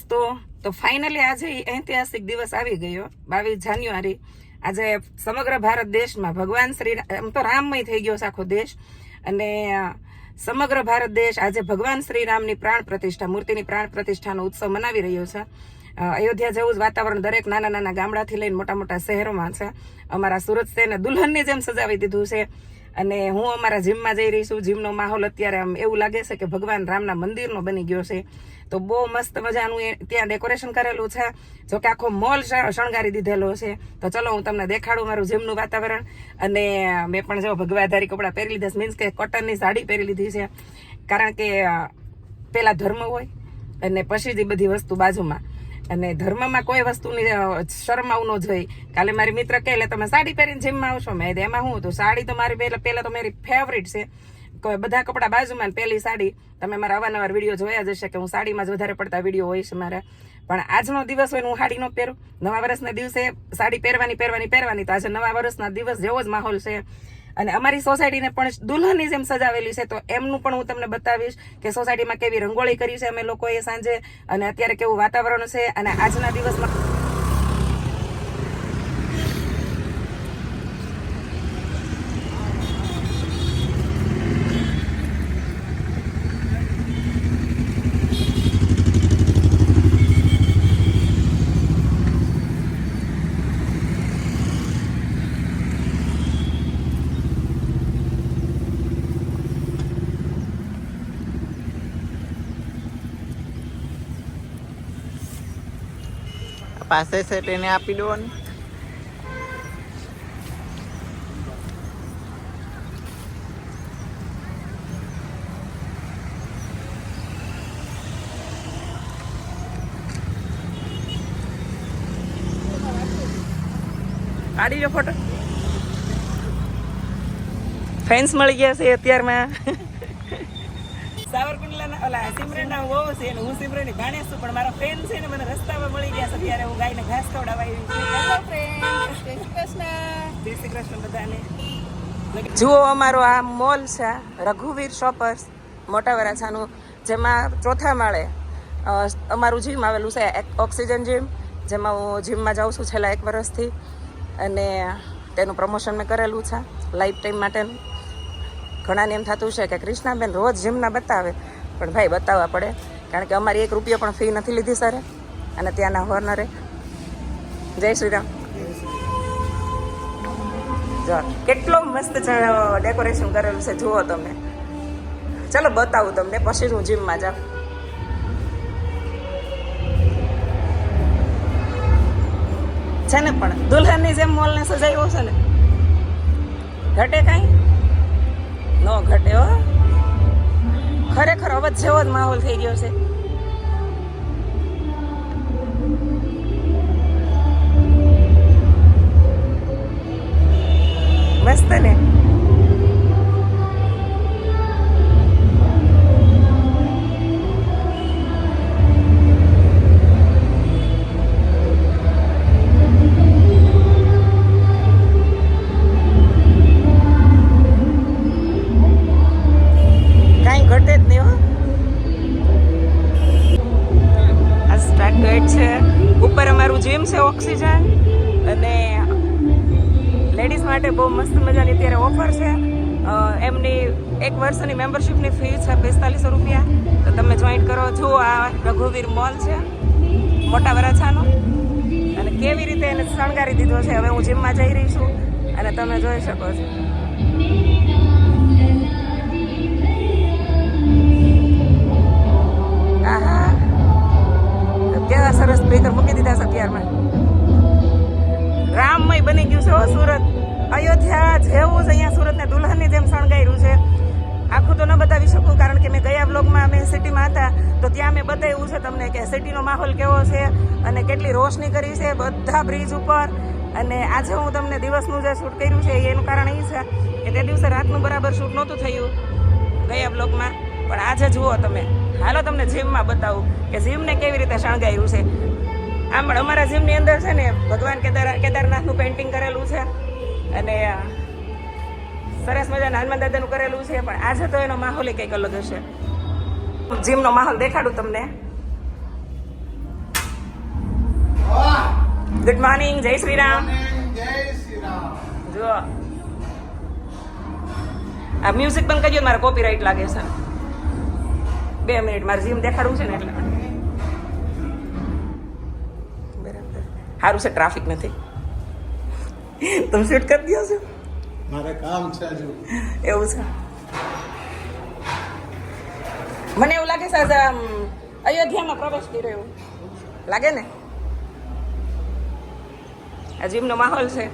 તો તો ફાઇનલી આજે ઐતિહાસિક દિવસ આવી ગયો, બાવીસ જાન્યુઆરી. આજે સમગ્ર ભારત દેશમાં ભગવાન શ્રી એમ તો રામમય થઈ ગયો છે આખો દેશ. અને સમગ્ર ભારત દેશ આજે ભગવાન શ્રી રામની પ્રાણ પ્રતિષ્ઠા, મૂર્તિની પ્રાણ પ્રતિષ્ઠાનો ઉત્સવ મનાવી રહ્યો છે. અયોધ્યા જેવું જ વાતાવરણ દરેક નાના નાના ગામડાથી લઈને મોટા મોટા શહેરોમાં છે. અમારા સુરત શહેરને દુલ્હનની જેમ સજાવી દીધું છે. અને હું અમારા જીમમાં જઈ રહી છું, જીમનો માહોલ અત્યારે આમ એવું લાગે છે કે ભગવાન રામના મંદિરનો બની ગયો છે. તો બહુ મસ્ત મજાનું એ ત્યાં ડેકોરેશન કરેલું છે. જો કે આખો મોલ શણગારી દીધેલો છે. તો ચલો હું તમને દેખાડું મારું જીમનું વાતાવરણ. અને મેં પણ જો ભગવાધારી કપડાં પહેરી લીધા મીન્સ કે કોટનની સાડી પહેરી લીધી છે. કારણ કે પહેલાં ધર્મ હોય અને પછી જ બધી વસ્તુ બાજુમાં. અને ધર્મમાં કોઈ વસ્તુની શરમાવું ન જોઈએ. કાલે મારી મિત્ર કહે એટલે તમે સાડી પહેરીને જીમમાં આવશો. મેં એમાં હું? હતું સાડી તો મારી પહેલાં પહેલાં તો મારી ફેવરિટ છે. કોઈ બધા કપડાં બાજુમાં પહેલી સાડી. તમે મારા અવારનવાર વીડિયો જોયા જ હશે કે હું સાડીમાં જ વધારે પડતા વીડિયો હોય છે મારા. પણ આજનો દિવસ હોય હું સાડી ન પહેરું. નવા વર્ષના દિવસે સાડી પહેરવાની પહેરવાની પહેરવાની. તો આજે નવા વર્ષના દિવસ જેવો જ માહોલ છે. અને અમારી સોસાયટીને પણ દુલ્હનની જેમ સજાવેલી છે, તો એમનું પણ હું તમને બતાવીશ કે સોસાયટીમાં કેવી રંગોળી કરી છે અમે લોકોએ સાંજે. અને અત્યારે કેવું વાતાવરણ છે અને આજના દિવસમાં પાસે છે તેને આપી દો ને કાઢી લો ફોટો. ફેન્સ મળી ગયા છે અત્યારમાં. સાવરકુંડલાના સિમરન ના વહુ છે અને હું સિમરનની ભાણેજ છું પણ મારા ફ્રેન્ડ છે ને મને રસ્તામાં મળી ગયા છે ત્યારે હું ગાયને ઘાસ ખવડાવવા આવી છું. હેલો ફ્રેન્ડ જય શ્રી કૃષ્ણ. જય શ્રી કૃષ્ણ બધાને. જુઓ અમારો આ મોલ છે રઘુવીર શોપર્સ મોટા વરાછાનું જેમાં ચોથા માળે અમારું જીમ આવેલું છે એક ઓક્સિજન જીમ જેમાં હું જીમમાં જાઉં છું છેલ્લા એક વર્ષથી. અને તેનું પ્રમોશન મેં કરેલું છે લાઈફ ટાઈમ માટેનું ઘણાને એમ થતું છે કે કૃષ્ણાબેન રોજ જીમના બતાવે. પણ ભાઈ બતાવવા પડે. કારણ કે અમારી એક રૂપિયો પણ ફી નથી લીધી સરે અને ત્યાંના હોર્નરે જય શ્રી રામ. જો, કેટલો મસ્ત ડેકોરેશન કરેલું છે, જુઓ તમે. ચલો, બતાવું તમને, પછી હું જીમમાં જાઉં. છે ને પણ, દુલ્હનની જેમ મોલને સજાવ્યો છે ને. ઘટે કાંઈ? નો ઘટે હો. ખરેખર અવધ જેવો જ માહોલ થઈ ગયો છે. મસ્ત ને? અને લેડીઝ માટે બહુ મસ્ત મજાની અત્યારે ઓફર છે. એમની એક વર્ષની મેમ્બરશિપની ફી છે પિસ્તાલીસો રૂપિયા. તો તમે જોઈન્ટ કરો. છો આ રઘુવીર મોલ છે. મોટા વરાછાનો. અને કેવી રીતે એને શણગારી દીધો છે, હવે હું જીમમાં જઈ રહી છું. અને તમે જોઈ શકો છો. આહા. કેવા સરસ સ્પીકર મૂકી દીધા અયોધ્યા જેવું જ અહીંયા સુરતને દુલ્હનની જેમ શણગાર્યું છે. આખું તો ન બતાવી શકું, કારણ કે મેં ગયા બ્લોગમાં અમે સિટીમાં હતા, તો ત્યાં મેં બતાવ્યું છે તમને કે સિટીનો માહોલ કેવો છે અને કેટલી રોશની કરી છે બધા બ્રિજ ઉપર. અને આજે હું તમને દિવસનું જે શૂટ કર્યું છે, એનું કારણ એ છે કે તે દિવસે રાતનું બરાબર શૂટ નહોતું થયું ગયા બ્લોગમાં પણ આજે જુઓ તમે, હાલો તમને જીમમાં બતાવું કે જીમને કેવી રીતે શણગાર્યું છે. આમ પણ અમારા જીમની અંદર છે ને ભગવાન કેદાર, કેદારનાથનું પેઇન્ટિંગ કરેલું છે. અને સરસ મજાના હનુમાન દાદાનું કરેલું છે પણ આજે તો એનો માહોલ કંઈક અલગ હશે. જીમનો માહોલ દેખાડું તમને. ગુડ મોર્નિંગ જય શ્રી રામ. જો આ મ્યુઝિક બંધ કરજો મારે કોપીરાઇટ લાગે છે. બે મિનિટ મારે જીમ દેખાડવું છે ને એટલે. બરાબર. સારું છે ટ્રાફિક નથી. તમે શૂટ કરી દો છો? મારે કામ છે હજુ. એવું છે? મને એવું લાગે છે અયોધ્યામાં પ્રવેશ કર્યો એવું. લાગે ને? આ જીમનો માહોલ છે.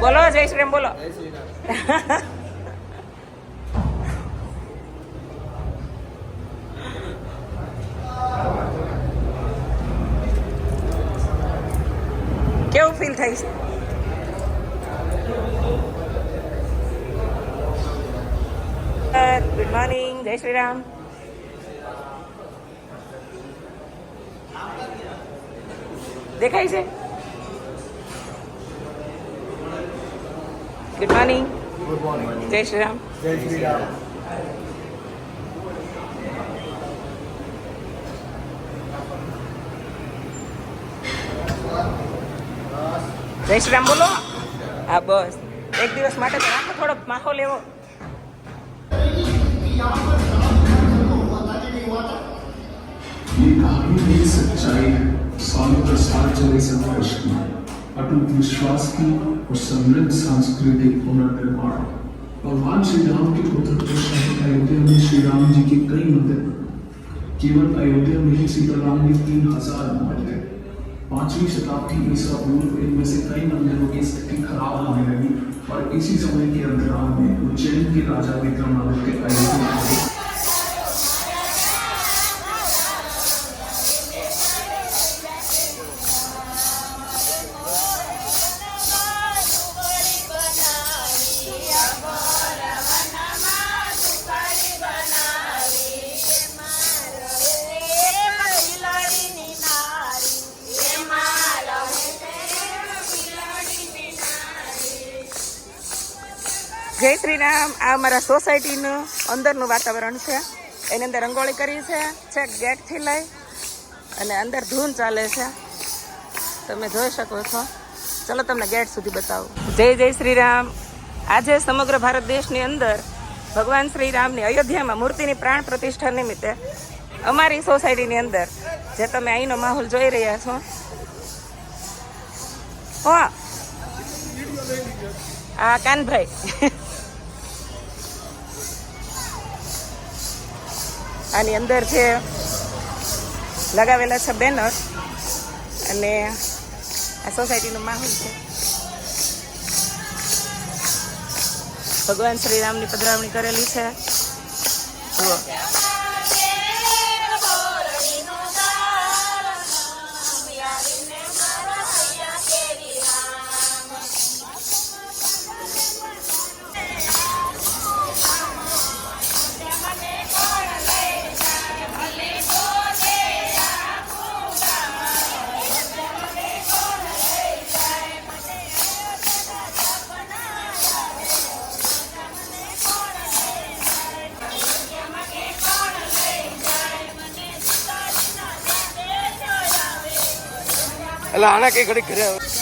બોલો જય શ્રી રામ બોલો. જય શ્રી થાય છે. ગુડ મોર્નિંગ જય શ્રી રામ. દેખાય છે? ગુડ મોર્નિંગ ગુડ મોર્નિંગ જય શ્રી રામ. જય શ્રી રામ. જય શ્રી રામ બોલો હા બસ એક દિવસ માટે તો રાખો થોડો માહોલ એવો ये कहानी मेरी सच्चाई है सालों का साथ चले संघर्ष की अटूट विश्वास की और समृद्ध सांस्कृतिक पुनर्निर्माण भगवान श्री राम के पुत्र कृष्ण के अयोध्या में श्री राम जी के कई मंदिर बने। केवल अयोध्या में ही सीताराम के तीन हजार मंदिर थे पांचवी शताब्दी ईसा पूर्व इनमें से कई मंदिरों की स्थिति खराब होने लगी और इसी समय के अंतराल में उज्जैन के राजा विक्रमादित्य अयोध्या જય શ્રી રામ આ અમારા સોસાયટીનું અંદરનું વાતાવરણ છે. એની અંદર રંગોળી કરી છે. છેક ગેટથી લઈ અને અંદર ધૂન ચાલે છે. તમે જોઈ શકો છો. ચલો તમને ગેટ સુધી બતાવું. જય જય શ્રી રામ આજે સમગ્ર ભારત દેશની અંદર ભગવાન શ્રી રામની અયોધ્યામાં મૂર્તિની પ્રાણ પ્રતિષ્ઠા નિમિત્તે અમારી સોસાયટીની અંદર, જે તમે અહીંનો માહોલ જોઈ રહ્યા છો. આ કાનભાઈ. આની અંદર જે લગાવેલા છે બેનર અને આ સોસાયટીનો માહોલ છે. ભગવાન શ્રી રામની પધરાવણી કરેલી છે. જુઓ. એટલે આના કઈ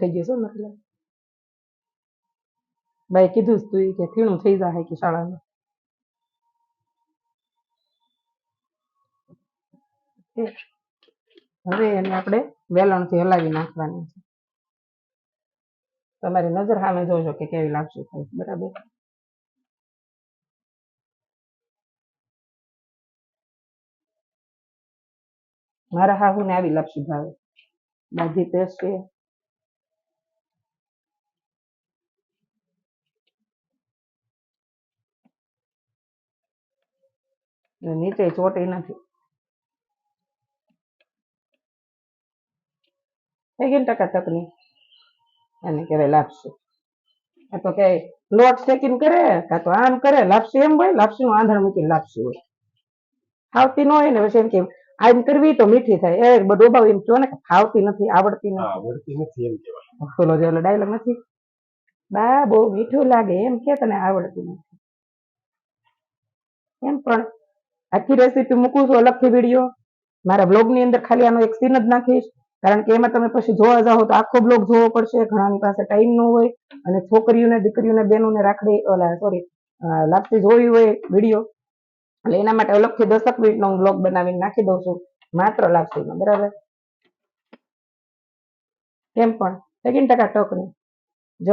થઈ ગયું શું મતલબ. ભાઈ કીધું તું કે થીણું થઈ જાય કે શાળામાં હવે એને આપણે વેલણથી હલાવી નાખવાની છે. તમારી નજર સામે જોજો કે કેવી લાગશે બરાબર? મારા હાહુને આવી લાપસી ભાવે. બાજી પેસ્ટ છે નીચે ચોટી નથી. થઈ ગઈ ને ટકાટકની એને કહેવાય લાપસી. આ તો કે લોટ શેકીને કરે કાં તો આમ કરે લાપસી એમ હોય લાપસી નું આંધણ મૂકીને લાપસી હોય. ફાવતી ન હોય ને પછી એમ કે આમ કરવી તો મીઠી થાય. એ ડોબાવ એમ કહો ને ફાવતી નથી આવડતી નથી. આવડતી નથી એમ કહેવાય. પેલો જે ઓલો ડાયલોગ નથી. બા બહુ મીઠું લાગે એમ કે તને આવડતું નથી. એમ પણ આખી રેસીપી મૂકું છું, અલગથી વીડિયો મારા બ્લોગની અંદર ખાલી આનો એક સીન જ નાખીશ. કારણ કે એમાં તમે પછી જોવા જાઓ તો આખો બ્લોગ જોવો પડશે. ઘણાની પાસે ટાઈમ ન હોય અને છોકરીઓને, દીકરીઓને, બહેનોને રાખડી, ઓલા સોરી લાપસી જોવી હોય વીડિયો એટલે એના માટે અલગથી દસક મિનિટનો હું બ્લોગ બનાવીને નાખી દઉં છું. માત્ર લાપસીનો, બરાબર? કેમ પણ. ટકા ટોકની. જો